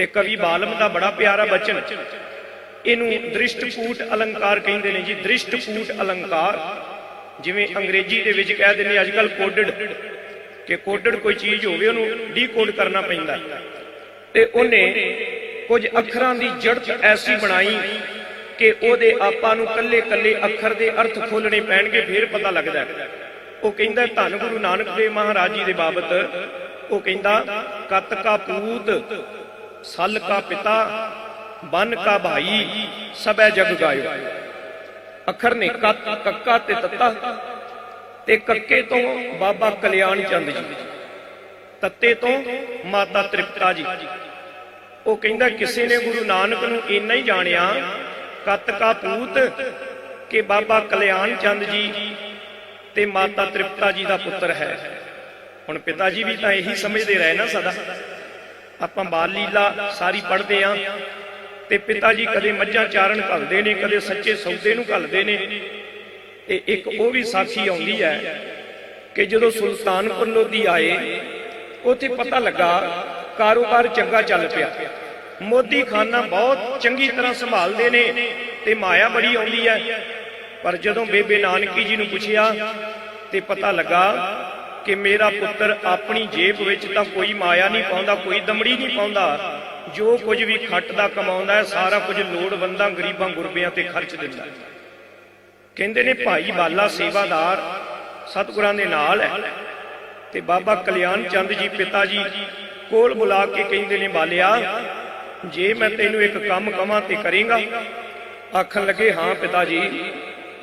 ਤੇ ਕਵੀ ਬਾਲਮ ਦਾ ਬੜਾ ਪਿਆਰਾ ਬਚਨ। ਇਹਨੂੰ ਦ੍ਰਿਸ਼ਟਕੂਟ ਅਲੰਕਾਰ ਕਹਿੰਦੇ ਨੇ ਜੀ ਦ੍ਰਿਸ਼ਟਕੂਟ ਅਲੰਕਾਰ। ਜਿਵੇਂ ਅੰਗਰੇਜ਼ੀ ਦੇ ਵਿੱਚ ਕਹਿ ਦਿੰਦੇ ਅੱਜ ਕੱਲ ਕੋਡਡ, ਕਿ ਕੋਡਡ ਕੋਈ ਚੀਜ਼ ਹੋਵੇ, ਉਹਨੂੰ ਡੀਕੋਡ ਕਰਨਾ ਪੈਂਦਾ। ਤੇ ਉਹਨੇ ਕੁਝ ਅੱਖਰਾਂ ਦੀ ਜੜਤ ਐਸੀ ਬਣਾਈ ਕਿ ਉਹਦੇ ਆਪਾਂ ਨੂੰ ਕੱਲੇ ਕੱਲੇ ਅੱਖਰ ਦੇ ਅਰਥ ਖੋਲਣੇ ਪੈਣਗੇ, ਫਿਰ ਪਤਾ ਲੱਗਦਾ। ਉਹ ਕਹਿੰਦਾ, ਧੰਨ ਗੁਰੂ ਨਾਨਕ ਦੇਵ ਮਹਾਰਾਜ ਜੀ ਦੇ ਬਾਬਤ। ਉਹ ਕਹਿੰਦਾ ਕਤ ਕਾ ਪੂਤ ਸਲ ਕਾ ਪਿਤਾ, ਬਨ ਕਾ ਭਾਈ ਸਬੈ ਜਗ ਗਾਇਓ। ਅੱਖਰ ਨੇ ਕਤ, ਕੱਕਾ ਤੇ ਤੱਤਾ, ਤੇ ਕੱਕੇ ਤੋਂ ਬਾਬਾ ਕਲਿਆਣ ਚੰਦ ਜੀ। ਤੱਤੇ ਤੋਂ ਮਾਤਾ ਤ੍ਰਿਪਤਾ ਜੀ। ਉਹ ਕਹਿੰਦਾ, ਕਿਸੇ ਨੇ ਗੁਰੂ ਨਾਨਕ ਨੂੰ ਇੰਨਾ ਹੀ ਜਾਣਿਆ, ਕੱਤ ਕਾ ਪੂਤ, ਕਿ ਬਾਬਾ ਕਲਿਆਣ ਚੰਦ ਜੀ ਤੇ ਮਾਤਾ ਤ੍ਰਿਪਤਾ ਜੀ ਦਾ ਪੁੱਤਰ ਹੈ। ਹੁਣ ਪਿਤਾ ਜੀ ਵੀ ਤਾਂ ਇਹੀ ਸਮਝਦੇ ਰਹੇ ਨਾ ਸਦਾ। ਆਪਾਂ ਬਾਲ ਲੀਲਾ ਸਾਰੀ ਪੜ੍ਹਦੇ ਆਂ ਤੇ ਪਿਤਾ ਜੀ ਕਦੇ ਮੱਝਾਂ ਚਾਰਨ ਘੱਲਦੇ ਨੇ, ਕਦੇ ਸੱਚੇ ਸੌਦੇ ਨੂੰ ਘੱਲਦੇ ਨੇ। ਤੇ ਇੱਕ ਉਹ ਵੀ ਸਾਖੀ ਆਉਂਦੀ ਹੈ ਕਿ ਜਦੋਂ ਸੁਲਤਾਨਪੁਰ ਲੋਧੀ ਆਏ, ਉੱਥੇ ਪਤਾ ਲੱਗਾ ਕਾਰੋਬਾਰ ਚੰਗਾ ਚੱਲ ਪਿਆ। ਮੋਦੀ ਖਾਨਾ ਬਹੁਤ ਚੰਗੀ ਤਰ੍ਹਾਂ ਸੰਭਾਲਦੇ ਨੇ ਤੇ ਮਾਇਆ ਬੜੀ ਆਉਂਦੀ ਹੈ। ਪਰ ਜਦੋਂ ਬੇਬੇ ਨਾਨਕੀ ਜੀ ਨੂੰ ਪੁੱਛਿਆ ਤੇ ਪਤਾ ਲੱਗਾ ਕਿ ਮੇਰਾ ਪੁੱਤਰ ਆਪਣੀ ਜੇਬ ਵਿੱਚ ਤਾਂ ਕੋਈ ਮਾਇਆ ਨਹੀਂ ਪਾਉਂਦਾ, ਕੋਈ ਦਮੜੀ ਨਹੀਂ ਪਾਉਂਦਾ। ਜੋ ਕੁਝ ਵੀ ਖੱਟ ਦਾ ਕਮਾਉਂਦਾ ਹੈ, ਸਾਰਾ ਕੁਝ ਲੋੜਵੰਦਾਂ, ਗਰੀਬਾਂ, ਗੁਰਬਿਆਂ ਤੇ ਖਰਚ ਦਿੰਦਾ ਕਹਿੰਦੇ ਨੇ, ਭਾਈ ਬਾਲਾ ਸੇਵਾਦਾਰ ਸਤਿਗੁਰਾਂ ਦੇ ਨਾਲ ਹੈ। ਤੇ ਬਾਬਾ ਕਲਿਆਣ ਚੰਦ ਜੀ ਪਿਤਾ ਜੀ ਕੋਲ ਬੁਲਾ ਕੇ ਕਹਿੰਦੇ ਨੇ, ਬਾਲਿਆ, ਜੇ ਮੈਂ ਤੈਨੂੰ ਇੱਕ ਕੰਮ ਕਵਾਂ ਤੇ ਕਰੇਗਾ? ਆਖਣ ਲੱਗੇ, ਹਾਂ ਪਿਤਾ ਜੀ।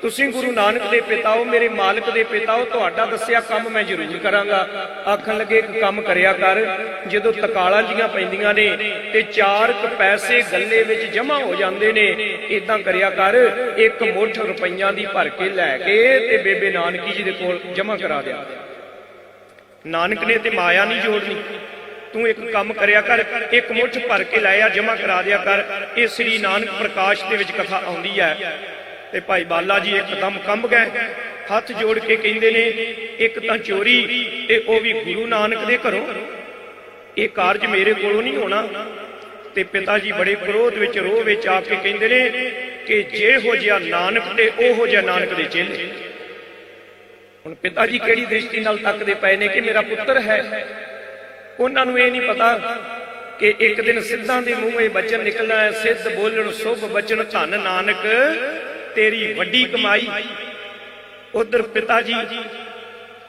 ਤੁਸੀਂ ਗੁਰੂ ਨਾਨਕ ਦੇ ਪਿਤਾ ਹੋ, ਮੇਰੇ ਮਾਲਕ ਦੇ ਪਿਤਾ ਹੋ, ਤੁਹਾਡਾ ਦੱਸਿਆ ਕੰਮ ਮੈਂ ਜ਼ਰੂਰ ਕਰਾਂਗਾ। ਆਖਣ ਲੱਗੇ, ਇੱਕ ਕੰਮ ਕਰਿਆ ਕਰ, ਜਦੋਂ ਤਕਾਲਾਂ ਜੀਆਂ ਪੈਂਦੀਆਂ ਨੇ ਤੇ ਚਾਰ ਕੁ ਪੈਸੇ ਗੱਲੇ ਵਿੱਚ ਜਮ੍ਹਾਂ ਹੋ ਜਾਂਦੇ ਨੇ ਇਦਾਂ ਕਰਿਆ ਕਰ, ਇੱਕ ਮੁੱਠ ਰੁਪਈਆਂ ਦੀ ਭਰ ਕੇ ਲੈ ਕੇ ਤੇ ਬੇਬੇ ਨਾਨਕੀ ਜੀ ਦੇ ਕੋਲ ਜਮ੍ਹਾਂ ਕਰਾ ਦਿਆ। ਨਾਨਕ ਨੇ ਤੇ ਮਾਇਆ ਨਹੀਂ ਜੋੜਨੀ। ਤੂੰ ਇੱਕ ਕੰਮ ਕਰਿਆ ਕਰ, ਇੱਕ ਮੁੱਠ ਭਰ ਕੇ ਲਾਇਆ ਜਮ੍ਹਾਂ ਕਰਾ ਦਿਆ ਕਰ। ਇਹ ਸ੍ਰੀ ਨਾਨਕ ਪ੍ਰਕਾਸ਼ ਦੇ ਵਿੱਚ ਕਥਾ ਆਉਂਦੀ ਹੈ। ਤੇ ਭਾਈ ਬਾਲਾ ਜੀ ਇੱਕਦਮ ਕੰਬ ਗਏ। ਹੱਥ ਜੋੜ ਕੇ ਕਹਿੰਦੇ ਨੇ, ਇੱਕ ਤਾਂ ਚੋਰੀ ਤੇ ਉਹ ਵੀ ਗੁਰੂ ਨਾਨਕ ਦੇ ਘਰੋਂ। ਇਹ ਕਾਰਜ ਮੇਰੇ ਕੋਲੋਂ ਨਹੀਂ ਹੋਣਾ। ਤੇ ਪਿਤਾ ਜੀ ਬੜੇ ਕ੍ਰੋਧ ਵਿੱਚ, ਰੋਹ ਵਿੱਚ ਆ ਕੇ ਕਹਿੰਦੇ ਨੇ ਕਿ ਜੇ ਹੋ ਜਿਆ ਨਾਨਕ ਤੇ ਉਹ ਜਿਹਾ ਨਾਨਕ ਦੇ ਚੇਲੇ। ਹੁਣ ਪਿਤਾ ਜੀ ਕਿਹੜੀ ਦ੍ਰਿਸ਼ਟੀ ਨਾਲ ਤੱਕਦੇ ਪਏ ਨੇ ਕਿ ਮੇਰਾ ਪੁੱਤਰ ਹੈ? ਉਹਨਾਂ ਨੂੰ ਇਹ ਨਹੀਂ ਪਤਾ ਕਿ ਇੱਕ ਦਿਨ ਸਿੱਧਾਂ ਦੇ ਮੂੰਹੋਂ ਇਹ ਬਚਨ ਨਿਕਲਣਾ ਹੈ। ਸਿੱਧ ਬੋਲਣ, ਸੁਭ ਬਚਨ ਧੰਨ ਨਾਨਕ। ਤੇਰੀ ਵੱਡੀ ਕਮਾਈ। ਉਧਰ ਪਿਤਾ ਜੀ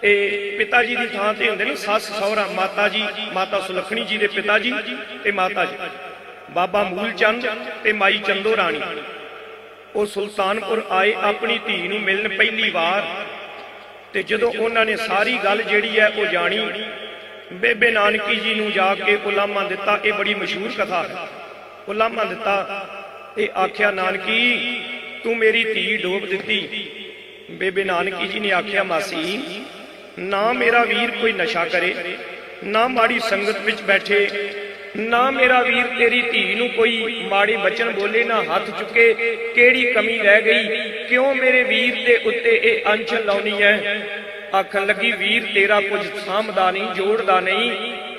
ਇਹ ਪਿਤਾ ਜੀ ਦੀ ਥਾਂ ਤੇ ਹੁੰਦੇ ਨੇ ਸੱਸ ਸਹੁਰਾ ਮਾਤਾ ਜੀ ਮਾਤਾ ਸੁਲੱਖਣੀ ਜੀ ਦੇ ਪਿਤਾ ਜੀ ਤੇ ਮਾਤਾ ਜੀ ਬਾਬਾ ਮੂਲ ਚੰਦ ਤੇ ਮਾਈ ਚੰਦੋ ਰਾਣੀ। ਉਹ ਸੁਲਤਾਨਪੁਰ ਆਏ ਆਪਣੀ ਧੀ ਨੂੰ ਮਿਲਣ ਪਹਿਲੀ ਵਾਰ। ਤੇ ਜਦੋਂ ਉਹਨਾਂ ਨੇ ਸਾਰੀ ਗੱਲ ਜਿਹੜੀ ਹੈ ਉਹ ਜਾਣੀ, ਬੇਬੇ ਨਾਨਕੀ ਜੀ ਨੂੰ ਜਾ ਕੇ ਉਲਾਮਾ ਦਿੱਤਾ, ਇਹ ਬੜੀ ਮਸ਼ਹੂਰ ਕਥਾ ਹੈ। ਉਲਾਮਾ ਦਿੱਤਾ, ਇਹ ਆਖਿਆ, ਨਾਨਕੀ ਤੂੰ ਮੇਰੀ ਧੀ ਡੋਬ ਦਿੱਤੀ। ਬੇਬੇ ਨਾਨਕੀ ਜੀ ਨੇ ਆਖਿਆ, ਮਾਸੀ, ਨਾ ਮੇਰਾ ਵੀਰ ਕੋਈ ਨਸ਼ਾ ਕਰੇ, ਨਾ ਮਾੜੀ ਸੰਗਤ ਵਿੱਚ ਬੈਠੇ, ਨਾ ਮੇਰਾ ਵੀਰ ਤੇਰੀ ਧੀ ਨੂੰ ਕੋਈ ਮਾੜੇ ਬਚਨ ਬੋਲੇ, ਨਾ ਹੱਥ ਚੁੱਕੇ, ਕਿਹੜੀ ਕਮੀ ਰਹਿ ਗਈ, ਕਿਉਂ ਮੇਰੇ ਵੀਰ ਦੇ ਉੱਤੇ ਇਹ ਅੰਚ ਲਾਉਣੀ ਹੈ ਆਖਣ ਲੱਗੀ, ਵੀਰ ਤੇਰਾ ਕੁਝ ਸਾਂਭਦਾ ਨਹੀਂ, ਜੋੜਦਾ ਨਹੀਂ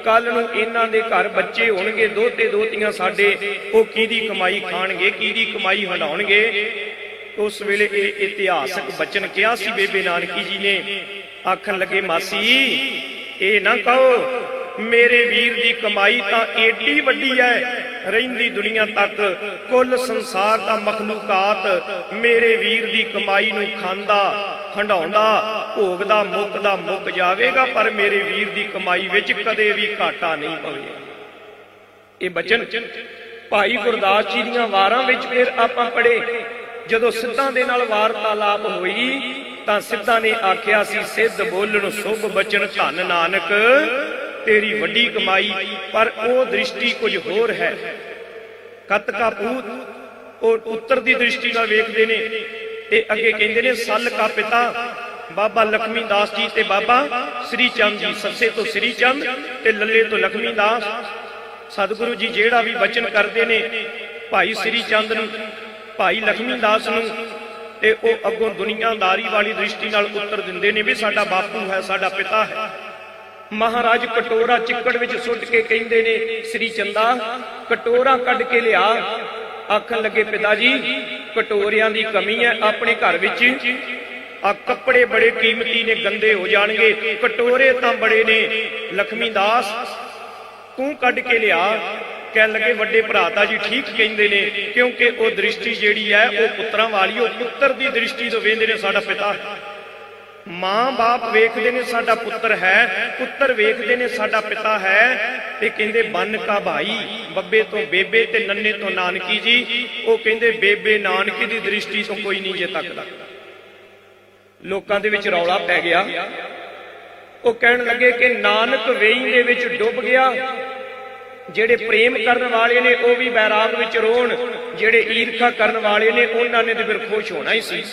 ਕੱਲ ਨੂੰ ਇਹਨਾਂ ਦੇ ਘਰ ਬੱਚੇ ਹੋਣਗੇ ਦੋਤੇ ਦੋਤੀਆਂ ਸਾਡੇ, ਉਹ ਕਿਹਦੀ ਕਮਾਈ ਖਾਣਗੇ, ਕਿਹਦੀ ਕਮਾਈ ਹੰਡਾਉਣਗੇ ਉਸ ਵੇਲੇ ਇਹ ਇਤਿਹਾਸਕ ਬਚਨ ਕਿਹਾ ਸੀ ਬੇਬੇ ਨਾਨਕੀ ਜੀ ਨੇ। ਆਖਣ ਲੱਗੇ, ਮਾਸੀ, ਇਹ ਨਾ ਕਹੋ, ਮੇਰੇ ਵੀਰ ਦੀ ਕਮਾਈ ਤਾਂ ਏਡੀ ਵੱਡੀ ਹੈ ਰਹਿੰਦੀ ਦੁਨੀਆ ਤੱਕ ਕੁੱਲ ਸੰਸਾਰ ਦਾ ਮਖਲੂਕਾਤ ਮੇਰੇ ਵੀਰ ਦੀ ਕਮਾਈ ਨੂੰ ਖਾਂਦਾ, ਖੰਡਾਉਂਦਾ, ਭੋਗਦਾ, ਮੁੱਕਦਾ ਮੁੱਕ ਜਾਵੇਗਾ, ਪਰ ਮੇਰੇ ਵੀਰ ਦੀ ਕਮਾਈ ਵਿੱਚ ਕਦੇ ਵੀ ਘਾਟਾ ਨਹੀਂ ਪਵੇਗਾ। ਇਹ ਬਚਨ ਭਾਈ ਗੁਰਦਾਸ ਜੀ ਦੀਆਂ ਵਾਰਾਂ ਵਿੱਚ ਫਿਰ ਆਪਾਂ ਪੜ੍ਹੇ। ਜਦੋਂ ਸਿੱਧਾਂ ਦੇ ਨਾਲ ਵਾਰਤਾਲਾਪ ਹੋਈ ਤਾਂ ਸਿੱਧਾਂ ਨੇ ਆਖਿਆ ਸੀ, ਸਿੱਧ ਬੋਲਣ, ਸੁਭ ਬਚਨ ਧੰਨ ਨਾਨਕ, ਤੇਰੀ ਵੱਡੀ ਕਮਾਈ, ਪਰ ਉਹ ਦ੍ਰਿਸ਼ਟੀ ਕੁਝ ਹੋਰ ਹੈ। ਕਤ ਪੂਤ ਉਹ ਉੱਤਰ ਦੀ ਦ੍ਰਿਸ਼ਟੀ ਨਾਲ ਵੇਖਦੇ ਨੇ ਤੇ ਅੱਗੇ ਕਹਿੰਦੇ ਨੇ, ਸੱਲ ਕਾ ਪਿਤਾ, ਬਾਬਾ ਲਖਮੀ ਦਾਸ ਜੀ ਤੇ ਬਾਬਾ ਸ੍ਰੀ ਚੰਦ ਜੀ, ਸੱਸੇ ਤੋਂ ਸ੍ਰੀ ਚੰਦ ਤੇ ਲੱਲੇ ਤੋਂ ਲਖਮੀ ਦਾਸ। ਸਤਿਗੁਰੂ ਜੀ ਜਿਹੜਾ ਵੀ ਬਚਨ ਕਰਦੇ ਨੇ, ਭਾਈ ਸ੍ਰੀ ਚੰਦ ਨੂੰ ਭਾਈ ਲਖਮੀ ਦਾਸ ਨੂੰ ਤੇ ਉਹ ਅੱਗੋਂ ਦੁਨੀਆਦਾਰੀ ਵਾਲੀ ਦ੍ਰਿਸ਼ਟੀ ਨਾਲ ਉੱਤਰ ਦਿੰਦੇ ਨੇ ਵੀ ਸਾਡਾ ਬਾਪੂ ਹੈ, ਸਾਡਾ ਪਿਤਾ ਹੈ। ਮਹਾਰਾਜ ਕਟੋਰਾ ਚਿੱਕੜ ਵਿੱਚ ਸੁੱਟ ਕੇ ਕਹਿੰਦੇ ਨੇ, ਸ੍ਰੀ ਚੰਦਾ, ਕਟੋਰਾ ਕੱਢ ਕੇ ਲਿਆ। ਆਖਣ ਲੱਗੇ, ਪਿਤਾ ਜੀ, ਕਟੋਰਿਆਂ ਦੀ ਕਮੀ ਹੈ ਆਪਣੇ ਘਰ ਵਿੱਚ। ਆ ਕੱਪੜੇ ਬੜੇ ਕੀਮਤੀ ਨੇ, ਗੰਦੇ ਹੋ ਜਾਣਗੇ। ਕਟੋਰੇ ਤਾਂ ਬੜੇ ਨੇ। ਲਖਮੀ ਦਾਸ ਤੂੰ ਕੱਢ ਕੇ ਲਿਆ। ਕਹਿਣ ਲੱਗੇ, ਵੱਡੇ ਭਰਾ ਤਾਂ ਜੀ ਠੀਕ ਕਹਿੰਦੇ ਨੇ, ਕਿਉਂਕਿ ਉਹ ਦ੍ਰਿਸ਼ਟੀ ਜਿਹੜੀ ਹੈ, ਉਹ ਪੁੱਤਰਾਂ ਵਾਲੀ, ਉਹ ਪੁੱਤਰ ਦੀ ਦ੍ਰਿਸ਼ਟੀ ਤੋਂ ਵੇਖਦੇ ਨੇ ਸਾਡਾ ਪਿਤਾ। ਮਾਂ-ਬਾਪ ਵੇਖਦੇ ਨੇ ਸਾਡਾ ਪੁੱਤਰ ਹੈ, ਪੁੱਤਰ ਵੇਖਦੇ ਨੇ ਸਾਡਾ ਪਿਤਾ ਹੈ। ਤੇ ਕਹਿੰਦੇ, ਬੰਨ ਕਾ ਭਾਈ, ਬੱਬੇ ਤੋਂ ਬੇਬੇ ਤੇ ਨੰਨੇ ਤੋਂ ਨਾਨਕੀ ਜੀ। ਉਹ ਕਹਿੰਦੇ, ਬੇਬੇ ਨਾਨਕੀ ਦੀ ਦ੍ਰਿਸ਼ਟੀ ਤੋਂ ਕੋਈ ਨਹੀਂ ਜੇ ਤੱਕਦਾ। ਲੋਕਾਂ ਦੇ ਵਿੱਚ ਰੌਲਾ ਪੈ ਗਿਆ। ਉਹ ਕਹਿਣ ਲੱਗੇ ਕਿ ਨਾਨਕ ਵੇਈ ਦੇ ਵਿੱਚ ਡੁੱਬ ਗਿਆ। ਜਿਹੜੇ ਪ੍ਰੇਮ ਕਰਨ ਵਾਲੇ ਨੇ ਉਹ ਵੀ ਬੈਰਾਗ ਵਿੱਚ ਰੋਣ, ਜਿਹੜੇ ਈਰਖਾ ਕਰਨ ਵਾਲੇ ਨੇ ਉਹਨਾਂ ਨੇ ਤੇ ਫਿਰ ਖੁਸ਼ ਹੋਣਾ ਹੀ ਸੀ।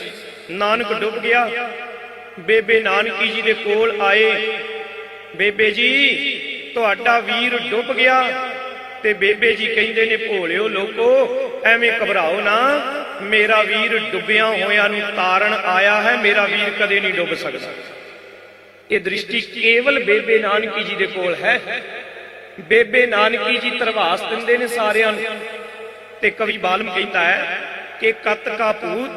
ਨਾਨਕ ਡੁੱਬ ਗਿਆ। ਬੇਬੇ ਨਾਨਕੀ ਜੀ ਦੇ ਕੋਲ ਆਏ। ਬੇਬੇ ਜੀ, ਤੁਹਾਡਾ ਵੀਰ ਡੁੱਬ ਗਿਆ। ਤੇ ਬੇਬੇ ਜੀ ਕਹਿੰਦੇ ਨੇ, ਭੋਲਿਓ ਲੋਕੋ, ਐਵੇਂ ਘਬਰਾਓ ਨਾ। ਮੇਰਾ ਵੀਰ ਡੁੱਬਿਆ ਹੋਇਆਂ ਨੂੰ ਤਾਰਨ ਆਇਆ ਹੈ। ਮੇਰਾ ਵੀਰ ਕਦੇ ਨਹੀਂ ਡੁੱਬ ਸਕਦਾ। ਇਹ ਦ੍ਰਿਸ਼ਟੀ ਕੇਵਲ ਬੇਬੇ ਨਾਨਕੀ ਜੀ ਦੇ ਕੋਲ ਹੈ। ਬੇਬੇ ਨਾਨਕੀ ਜੀ ਤਰਵਾਸ ਦਿੰਦੇ ਨੇ ਸਾਰਿਆਂ ਨੂੰ। ਤੇ ਕਵੀ ਬਾਲਮ ਕਹਿੰਦਾ ਹੈ ਕਿ ਕਤ ਕਾ ਪੂਤ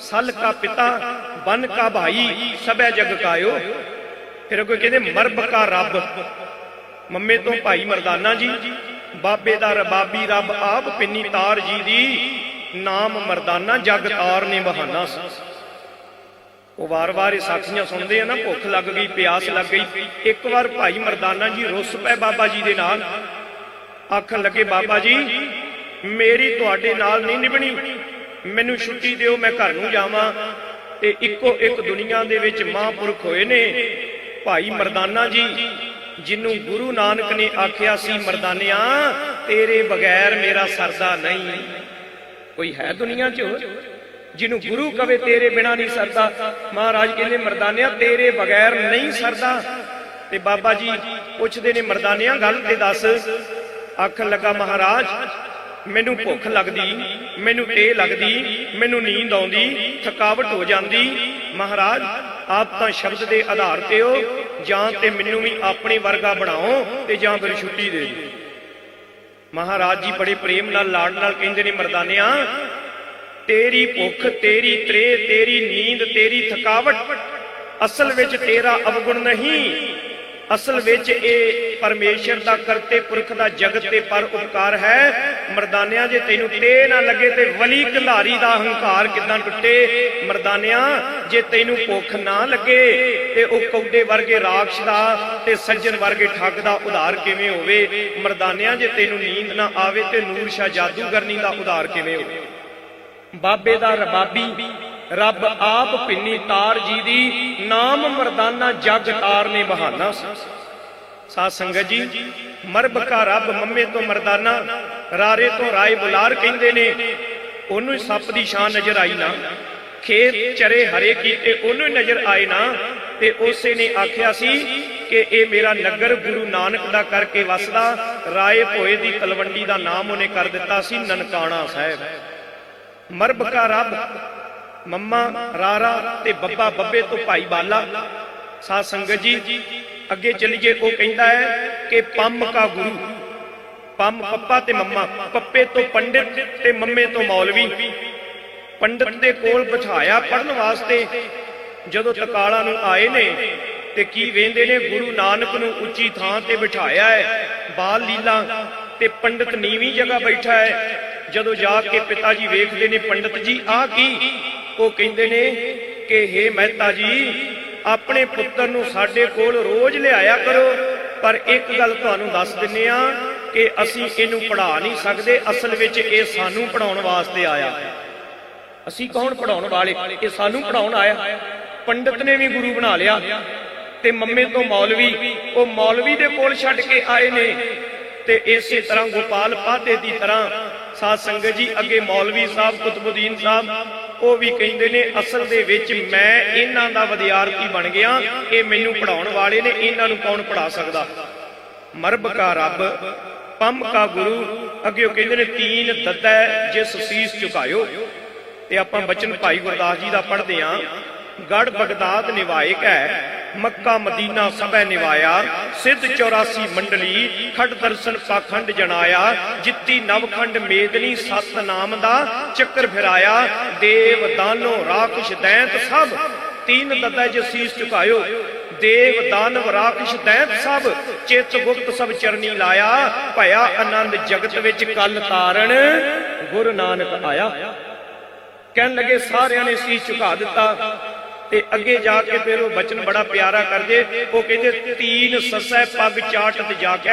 ਸਲ ਕਾ ਪਿਤਾ, ਬਨ ਕਾ ਭਾਈ, ਸਭੈ ਜਗ ਕਾਇਓ। ਫਿਰ ਕੋਈ ਕਹਿੰਦੇ, ਮਰਬ ਕਾ ਰੱਬ। ਮੰਮੇ ਤੋਂ ਭਾਈ ਮਰਦਾਨਾ ਜੀ, ਬਾਬੇ ਦਾ ਰਬਾਬੀ ਰੱਬ ਆਪ ਪਿੰਨੀ ਤਾਰ ਜੀ ਦੀ, ਨਾਮ ਮਰਦਾਨਾ ਜਗ ਤਾਰ ਨੇ ਬਹਾਨਾ। ਸੀ ਉਹ ਵਾਰ-ਵਾਰ ਇਹ ਸਾਖੀਆਂ ਸੁਣਦੇ ਆ ਨਾ, ਭੁੱਖ ਲੱਗ ਗਈ, ਪਿਆਸ ਲੱਗ ਗਈ। ਇੱਕ ਵਾਰ ਭਾਈ ਮਰਦਾਨਾ ਜੀ ਰੁੱਸ ਪਏ ਬਾਬਾ ਜੀ ਦੇ ਨਾਲ। ਆਖਣ ਲੱਗੇ, ਬਾਬਾ ਜੀ, ਮੇਰੀ ਤੁਹਾਡੇ ਨਾਲ ਨਹੀਂ ਨਿਭਣੀ। ਮੈਨੂੰ ਛੁੱਟੀ ਦਿਓ, ਮੈਂ ਘਰ ਨੂੰ ਜਾਵਾਂ। ਤੇ ਇੱਕੋ ਇੱਕ ਦੁਨੀਆ ਦੇ ਵਿੱਚ ਮਹਾਂਪੁਰਖ ਹੋਏ ਨੇ ਭਾਈ ਮਰਦਾਨਾ ਜੀ ਜਿਹਨੂੰ ਗੁਰੂ ਨਾਨਕ ਨੇ ਆਖਿਆ ਸੀ, ਮਰਦਾਨਿਆ, ਤੇਰੇ ਬਗੈਰ ਮੇਰਾ ਸਰਦਾ ਨਹੀਂ। ਕੋਈ ਹੈ ਦੁਨੀਆ 'ਚ ਜਿਹਨੂੰ ਗੁਰੂ ਕਵੇ ਤੇਰੇ ਬਿਨਾ ਨਹੀਂ ਸਰਦਾ। ਮਹਾਰਾਜ ਕਹਿੰਦੇ, ਮਰਦਾਨਿਆ ਤੇਰੇ ਬਗੈਰ ਨਹੀਂ ਸਰਦਾ। ਤੇ ਬਾਬਾ ਜੀ ਪੁੱਛਦੇ ਨੇ, ਮਰਦਾਨਿਆਂ ਗੱਲ ਤੇ ਦੱਸ। ਆਖਣ ਲੱਗਾ, ਮਹਾਰਾਜ, ਮੈਨੂੰ ਭੁੱਖ ਲੱਗਦੀ, ਮੈਨੂੰ ਟੇ ਲੱਗਦੀ, ਮੈਨੂੰ ਨੀਂਦ ਆਉਂਦੀ, ਥਕਾਵਟ ਹੋ ਜਾਂਦੀ। ਮਹਾਰਾਜ, ਆਪ ਤਾਂ ਸ਼ਬਦ ਦੇ ਆਧਾਰ ਤੇ ਹੋ, ਜਾਂ ਤੇ ਮੈਨੂੰ ਵੀ ਆਪਣੇ ਵਰਗਾ ਬਣਾਓ ਤੇ ਜਾਂ ਫਿਰ ਛੁੱਟੀ ਦੇ ਦਿਓ। ਮਹਾਰਾਜ ਜੀ ਬੜੇ ਪ੍ਰੇਮ ਨਾਲ, ਲਾਡ ਨਾਲ ਕਹਿੰਦੇ ਨੇ, ਮਰਦਾਨਿਆਂ ਤੇਰੀ ਭੁੱਖ, ਤੇਰੀ ਤ੍ਰੇ ਤੇਰੀ ਨੀਂਦ, ਤੇਰੀ ਥਕਾਵਟ। ਅਸਲ ਵਿੱਚ ਤੇਰਾ ਅਵਗੁਣ ਨਹੀਂ। ਅਸਲ ਵਿੱਚ ਇਹ ਪਰਮੇਸ਼ਰ ਦਾ ਕਰਤੇ ਪੁਰਖ ਦਾ ਜਗਤ ਤੇ ਪਰ ਉਪਕਾਰ ਹੈ। ਮਰਦਾਨਿਆਂ, ਜੇ ਤੈਨੂੰ ਟੇ ਨਾ ਲੱਗੇ ਤੇ ਵਲੀ ਕੰਧਾਰੀ ਦਾ ਹੰਕਾਰ ਕਿਦਾਂ ਟੁੱਟੇ? ਮਰਦਾਨਿਆਂ, ਜੇ ਤੈਨੂੰ ਭੁੱਖ ਨਾ ਲੱਗੇ ਤੇ ਉਹ ਕੌਡੇ ਵਰਗੇ ਰਾਖਸ਼ ਦਾ ਤੇ ਸੱਜਣ ਵਰਗੇ ਠੱਗ ਦਾ ਉਧਾਰ ਕਿਵੇਂ ਹੋਵੇ? ਮਰਦਾਨਿਆਂ, ਜੇ ਤੈਨੂੰ ਨੀਂਦ ਨਾ ਆਵੇ ਤੇ ਨੂਰ ਸ਼ਾ ਜਾਦੂਗਰਨੀ ਦਾ ਉਧਾਰ ਕਿਵੇਂ ਹੋਵੇ? ਬਾਬੇ ਦਾ ਰਬਾਬੀ, ਰੱਬ ਆਪ ਪਿੰਨੀ ਤਾਰ ਜੀ ਦੀ ਨਾਮ ਮਰਦਾਨਾ ਜਗ ਤਾਰ ਨੇ ਬਹਾਨਾ ਸਾਧ ਸੰਗਤ ਜੀ, ਮਰਬ ਕਾ ਰੱਬ ਮੰਮੇ ਤੋਂ ਮਰਦਾਨਾ, ਰਾਰੇ ਤੋਂ ਰਾਏ ਬੁਲਾਰ ਕਹਿੰਦੇ ਨੇ, ਉਹਨੂੰ ਹੀ ਸੱਪ ਦੀ ਸ਼ਾਨ ਨਜ਼ਰ ਆਈ ਨਾ। ਖੇਤ ਚਰੇ ਹਰੇ ਕੀਤੇ ਉਹਨੂੰ ਹੀ ਨਜ਼ਰ ਆਏ ਨਾ, ਤੇ ਉਸੇ ਨੇ ਆਖਿਆ ਸੀ ਕਿ ਇਹ ਮੇਰਾ ਨਗਰ ਗੁਰੂ ਨਾਨਕ ਦਾ ਕਰਕੇ ਵਸਦਾ, ਰਾਏ ਭੋਏ ਦੀ ਤਲਵੰਡੀ ਦਾ ਨਾਮ ਉਹਨੇ ਕਰ ਦਿੱਤਾ ਸੀ ਨਨਕਾਣਾ ਸਾਹਿਬ। ਮਰਬ ਕਾ ਰੱਬ, ਮੰਮਾ, ਰਾਰਾ ਤੇ ਬੱਬਾ ਬੱਬੇ ਤੋਂ ਭਾਈ ਬਾਲਾ। ਸਾਧ ਸੰਗਤ ਜੀ, ਅੱਗੇ ਚੱਲੀਏ, ਉਹ ਕਹਿੰਦਾ ਹੈ ਕਿ ਪੰਮ ਕਾ ਗੁਰੂ, ਪੰਮ ਪੱਪਾ ਤੇ ਮੰਮਾ, ਪੱਪੇ ਤੋਂ ਪੰਡਿਤ ਤੇ ਮੰਮੇ ਤੋਂ ਮੌਲਵੀ। ਪੰਡਿਤ ਦੇ ਕੋਲ ਬਿਠਾਇਆ ਪੜਨ ਵਾਸਤੇ। ਜਦੋਂ ਤਕਾਲਾ ਨੂੰ ਆਏ ਨੇ ਤੇ ਕੀ ਵੇਂਦੇ ਨੇ, ਗੁਰੂ ਨਾਨਕ ਨੂੰ ਉੱਚੀ ਥਾਂ ਤੇ ਬਿਠਾਇਆ ਹੈ। ਬਾਲ ਲੀਲਾ ਤੇ ਪੰਡਿਤ ਨੀਵੀਂ ਜਗ੍ਹਾ ਬੈਠਾ ਹੈ। ਜਦੋਂ ਜਾ ਕੇ ਪਿਤਾ ਜੀ ਵੇਖਦੇ ਨੇ ਪੰਡਿਤ ਜੀ ਆ ਕੀ? ਉਹ ਕਹਿੰਦੇ ਨੇ ਕਿ हे ਮਹਿਤਾ ਜੀ, ਆਪਣੇ ਪੁੱਤਰ ਨੂੰ ਸਾਡੇ ਕੋਲ ਰੋਜ਼ ਲਿਆਇਆ ਕਰੋ। ਪਰ ਇੱਕ ਗੱਲ ਤੁਹਾਨੂੰ ਦੱਸ ਦਿੰਨੇ ਆ ਕਿ ਅਸੀਂ ਇਹਨੂੰ ਪੜ੍ਹਾ ਨਹੀਂ ਸਕਦੇ। ਅਸਲ ਵਿੱਚ ਇਹ ਸਾਨੂੰ ਪੜਾਉਣ ਵਾਸਤੇ ਆਇਆ ਅਸੀਂ ਕੌਣ ਪੜਾਉਣ ਵਾਲੇ? ਇਹ ਸਾਨੂੰ ਪੜਾਉਣ ਆਇਆ ਪੰਡਿਤ ਨੇ ਵੀ ਗੁਰੂ ਬਣਾ ਲਿਆ ਤੇ ਮੰਮੇ ਤੋਂ ਮੌਲਵੀ, ਉਹ ਮੌਲਵੀ ਦੇ ਕੋਲ ਛੱਡ ਕੇ ਆਏ ਨੇ ਤੇ ਇਸੇ ਤਰ੍ਹਾਂ ਗੋਪਾਲ ਪਾਤੇ ਦੀ ਤਰ੍ਹਾਂ ਸਾਧ ਸੰਗਤ ਜੀ, ਅੱਗੇ ਮੌਲਵੀ ਸਾਹਿਬ, ਕੁਤਬੁਦੀਨ ਸਾਹਿਬ, ਉਹ ਵੀ ਕਹਿੰਦੇ ਨੇ, ਅਸਲ ਦੇ ਵਿੱਚ ਮੈਂ ਇਹਨਾਂ ਦਾ ਵਿਦਿਆਰਥੀ ਬਣ ਗਿਆ। ਇਹ ਮੈਨੂੰ ਪੜਾਉਣ ਵਾਲੇ ਨੇ, ਇਹਨਾਂ ਨੂੰ ਕੌਣ ਪੜਾ ਸਕਦਾ? ਮਰਬ ਕਾ ਰੱਬ, ਪੰਮ ਕਾ ਗੁਰੂ, ਅੱਗੇ ਉਹ ਕਹਿੰਦੇ ਨੇ, ਤੀਨ ਦੱਦਾ ਜਿਸ ਸੀਸ ਝੁਕਾਇਓ ਤੇ ਆਪਾਂ ਬਚਨ ਭਾਈ ਗੁਰਦਾਸ ਜੀ ਦਾ ਪੜ੍ਹਦੇ ਆਂ। ਗੜ ਬਗਦਾਦ ਨਿਵਾਇਕ ਹੈ, ਮੱਕਾ ਮਦੀਨਾ ਸਭੈ ਨਿਵਾਇਆ, ਸਿੱਧ 84 ਮੰਡਲੀ ਖੜ ਦਰਸ਼ਨ ਪਾਖੰਡ ਜਣਾਇਆ, ਜਿੱਤੀ ਨਵਖੰਡ ਮੇਦਨੀ ਸਤ ਨਾਮ ਦਾ ਚੱਕਰ ਫਿਰਾਇਆ, ਦੇਵ ਦਾਨੋ ਰਾਖਸ਼ ਦੈਂਤ ਸਭ, ਤੀਨ ਦਦਾ ਜਸੀਸ ਝੁਕਾਇਓ, ਦੇਵ ਦਾਨਵ ਰਾਖਸ਼ ਦੈਂਤ ਸਭ, ਚਿਤ ਗੁਪਤ ਸਭ ਚਰਨੀ ਲਾਇਆ, ਭਇਆ ਆਨੰਦ ਜਗਤ ਵਿੱਚ ਕਲ ਤਾਰਨ, ਗੁਰੂ ਨਾਨਕ ਆਇਆ। ਕਹਿਣ ਲੱਗੇ, ਸਾਰਿਆਂ ਨੇ ਸੀਸ ਝੁਕਾ ਦਿੱਤਾ ਤੇ ਅੱਗੇ ਜਾ ਕੇ ਫਿਰ ਉਹ ਬਚਨ ਬੜਾ ਪਿਆਰਾ ਕਰਦੇ। ਉਹ ਕਹਿੰਦੇ, ਤੀਨ ਸਸੈ ਪੱਗ ਚਾਟਤ ਜਾ ਕੇ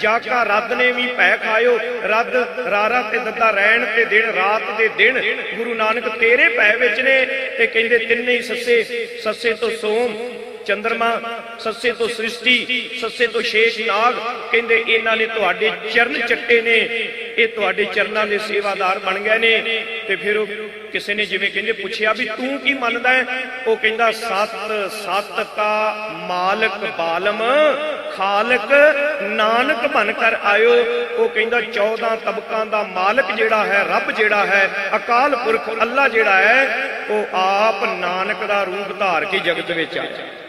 ਜਾ ਕਾ ਰੱਦ ਨੇ ਵੀ ਭੈ ਖਾਇਓ। ਰੱਦ ਰਾਰਾ ਤੇ ਦੱਦਾ ਰਹਿਣ ਤੇ ਦਿਨ, ਰਾਤ ਦੇ ਦਿਨ। ਗੁਰੂ ਨਾਨਕ ਤੇਰੇ ਭੈ ਵਿੱਚ ਨੇ। ਤੇ ਕਹਿੰਦੇ, ਤਿੰਨੇ ਹੀ ਸੱਸੇ ਸੱਸੇ ਤੋਂ ਸੋਮ। ਚੰਦਰਮਾ, ਸੱਸੇ ਤੋਂ ਸ੍ਰਿਸ਼ਟੀ, ਸੱਸੇ ਤੋਂ ਸ਼ੇਸ਼ ਨਾਗ, ਕਹਿੰਦੇ ਇਹਨਾਂ ਨੇ ਤੁਹਾਡੇ ਚਰਨ ਚੱਟੇ ਨੇ। ਇਹ ਤੁਹਾਡੇ ਚਰਨਾਂ ਦੇ ਸੇਵਾਦਾਰ ਬਣ ਗਏ ਨੇ। ਤੇ ਫਿਰ ਉਹ ਕਿਸੇ ਨੇ ਜਿਵੇਂ ਕਹਿੰਦੇ ਪੁੱਛਿਆ ਵੀ ਤੂੰ ਕੀ ਮੰਨਦਾ ਹੈ? ਉਹ ਕਹਿੰਦਾ, ਸਤ ਸਤ ਕਾ ਮਾਲਕ ਬਾਲਮ, ਖਾਲਕ ਨਾਨਕ ਬਣ ਕਰ ਆਇਓ। ਉਹ ਕਹਿੰਦਾ 14 ਤਬਕਾਂ ਦਾ ਮਾਲਕ ਜਿਹੜਾ ਹੈ, ਰੱਬ ਜਿਹੜਾ ਹੈ, ਅਕਾਲ ਪੁਰਖ ਅੱਲਾ ਜਿਹੜਾ ਹੈ, ਉਹ ਆਪ ਨਾਨਕ ਦਾ ਰੂਪ ਧਾਰ ਕੇ ਜਗਤ ਵਿੱਚ ਆਇਆ।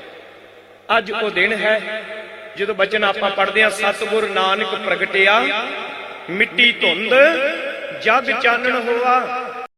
ਅੱਜ ਉਹ ਦਿਨ ਹੈ ਜਦੋਂ ਬਚਨ ਆਪਾਂ ਪੜ੍ਹਦੇ ਹਾਂ, ਸਤਿਗੁਰ ਨਾਨਕ ਪ੍ਰਗਟਿਆ, ਮਿੱਟੀ ਧੁੰਦ ਜਗ ਚਾਨਣ ਹੋਆ